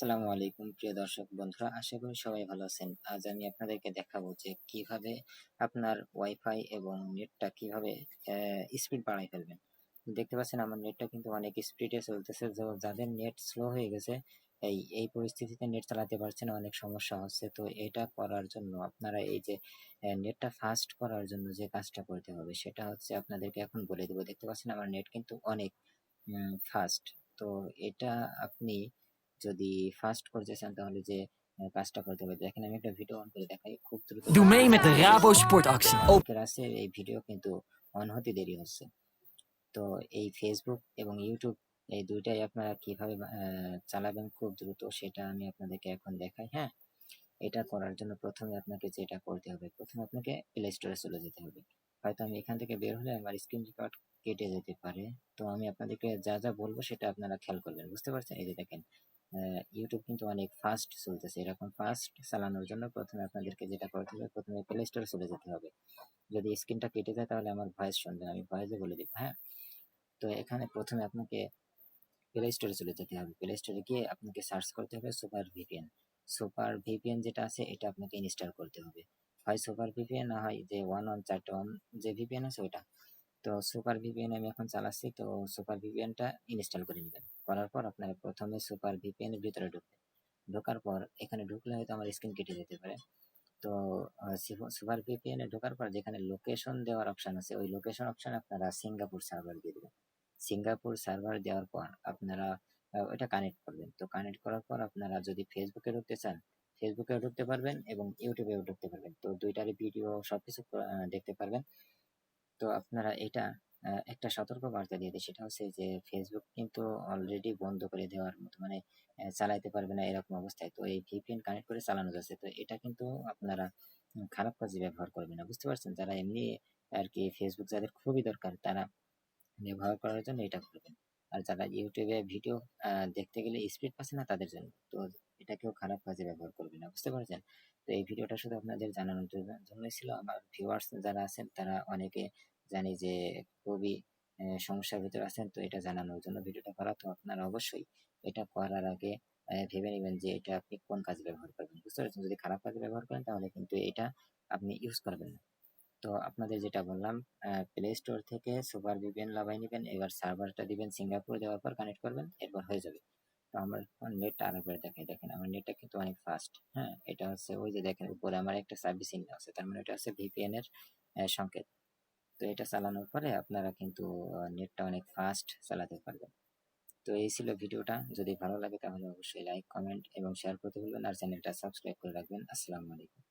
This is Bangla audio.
আসসালামু আলাইকুম প্রিয় দর্শক বন্ধুরা, আশা করি সবাই ভালো আছেন। আজ আমি আপনাদেরকে দেখাবো যে কীভাবে আপনার ওয়াইফাই এবং নেটটা কীভাবে স্পিড বাড়াই ফেলবেন। দেখতে পাচ্ছেন আমার নেটটা কিন্তু অনেক স্পিডে চলতেছে। যাদের নেট স্লো হয়ে গেছে, এই এই পরিস্থিতিতে নেট চালাতে পারছে না, অনেক সমস্যা হচ্ছে। তো এটা করার জন্য আপনারা এই যে নেটটা ফাস্ট করার জন্য যে কাজটা করতে হবে, সেটা হচ্ছে আপনাদেরকে এখন বলে দেবো। দেখতে পাচ্ছেন আমার নেট কিন্তু অনেক ফাস্ট তো এটা আপনি যদি ফাস্ট করতে চান তাহলে যে কাজটা করতে হবে। দেখেন আমি একটা ভিডিও অন করে দেখাই। খুব দ্রুত Doe mee met de Rabo Sportactie. Open অনেকের আছে এই ভিডিও কিন্তু অন হতে দেরি হচ্ছে। তো এই ফেসবুক এবং ইউটিউব এই দুইটাই আপনারা কীভাবে আহ, চালাবেন খুব দ্রুত সেটা আমি আপনাদেরকে এখন দেখাই হ্যাঁ? এটা করার জন্য প্রথমে আপনাকে যেটা করতে হবে প্রথমে আপনাকে প্লে স্টোরে চলে যেতে হবে। হয়তো আমি এখান থেকে বের হলে আমার স্ক্রিন রেকর্ড কেটে যেতে পারে। তো আমি আপনাদেরকে যা যা বলব সেটা আপনারা খেয়াল করবেন। বুঝতে পারছেন? এই যে দেখেন ইউটিউব কিন্তু অনেক ফাস্ট চলতেছে। এরকম ফাস্ট চালানোর জন্য প্রথমে আপনাদেরকে যেটা করতে হবে, প্রথমে প্লে স্টোরে চলে যেতে হবে। যদি স্ক্রিনটা কেটে যায় তাহলে আমার ভয়েস শুনবেন, আমি ভয়েসে বলে দিব হ্যাঁ? তো এখানে প্রথমে আপনাকে প্লে স্টোরে চলে যেতে হবে। প্লে স্টোরে গিয়ে আপনাকে সার্চ করতে হবে সুপার ভিপিএন সুপার ভিপিএন যেটা আছে, এটা আপনাকে ইনস্টল করতে হবে। হয় সুপার ভিপিএন না হয় যে ওয়ান ওয়ান চারটে ওয়ান যে ভিপিএন আছে, ওইটা। তো সুপার ভিপিএন আমি এখন চালাচ্ছি। তো সুপার ভিপিএনটা ইনস্টল করে নেবেন। করার পর আপনারা প্রথমে সুপার ভিপিএন এর ভিতরে ঢুকবেন ঢোকার পর এখানে ঢুকলে হয়তো আমার স্ক্রিন কেটে যেতে পারে। তো সুপার ভিপিএন ঢোকার পর যেখানে লোকেশন দেওয়ার অপশন আছে ওই লোকেশন অপশন আপনারা সিঙ্গাপুর সার্ভার দিয়ে দেবেন। সিঙ্গাপুর সার্ভার দেওয়ার পর আপনারা ওটা কানেক্ট করবেন। তো কানেক্ট করার পর আপনারা যদি ফেসবুকে ঢুকতে চান ফেসবুকেও ঢুকতে পারবেন এবং ইউটিউবেও ঢুকতে পারবেন। তো দুইটারই ভিডিও সবকিছু আহ, দেখতে পারবেন। তো আপনারা এটা একটা সতর্ক বার্তা দিয়ে। দিই সেটা হচ্ছে যে ফেসবুক কিন্তু অলরেডি বন্ধ করে দেওয়ার মতো মানে চালাইতে পারবে না এরকম অবস্থায়। তো এই ভিপিএন কানেক্ট করে চালানো যাচ্ছে। তো এটা কিন্তু আপনারা খারাপ কাজে ব্যবহার করবেন না। বুঝতে পারছেন? যারা এমনি আর কি ফেসবুক যাদের খুবই দরকার, তারা ব্যবহার করার জন্য এটা করবেন। আর যারা ইউটিউবে ভিডিও দেখতে গেলে স্পিড পাচ্ছে না তাদের জন্য। তো এটা কেউ খারাপ কাজে ব্যবহার করবে না, বুঝতে পারছেন? তো এই ভিডিওটা শুধু আপনাদের জানানোর জন্য- ছিল। আমার ভিউয়ার্স যারা আছেন, তারা অনেকে জানি যে খুবই সমস্যার ভিতরে আছেন, তো এটা জানানোর জন্য ভিডিওটা করা। তো আপনারা অবশ্যই এটা করার আগে ভেবে নেবেন যে এটা আপনি কোন কাজে ব্যবহার করবেন, বুঝতে পারছেন? যদি খারাপ কাজে ব্যবহার করেন, তাহলে কিন্তু এটা আপনি ইউজ করবেন না। তো আপনাদের যেটা বললাম প্লে স্টোর থেকে সুপার ভিপিএন লাগাই নেবেন, এবার সার্ভারটা দিবেন সিঙ্গাপুর দেওয়ার পর কানেক্ট করবেন, এরপর হয়ে যাবে। তো নেট আরও করে দেখাই। দেখেন আমার নেটটা কিন্তু অনেক ফাস্ট হ্যাঁ? এটা হচ্ছে ওই যে দেখেন উপরে আমার একটা সার্ভিস চিহ্ন আছে, তার মানে এটা হচ্ছে ভিপিএন এর সংকেত। তো এটা চালানোর পরে আপনারা কিন্তু নেটটা অনেক ফাস্ট চালাতে পারবেন। তো এই ছিল ভিডিওটা। যদি ভালো লাগে তাহলে অবশ্যই লাইক কমেন্ট এবং শেয়ার করতে ভুলবেন আর চ্যানেলটা সাবস্ক্রাইব করে রাখবেন। আসসালামু আলাইকুম।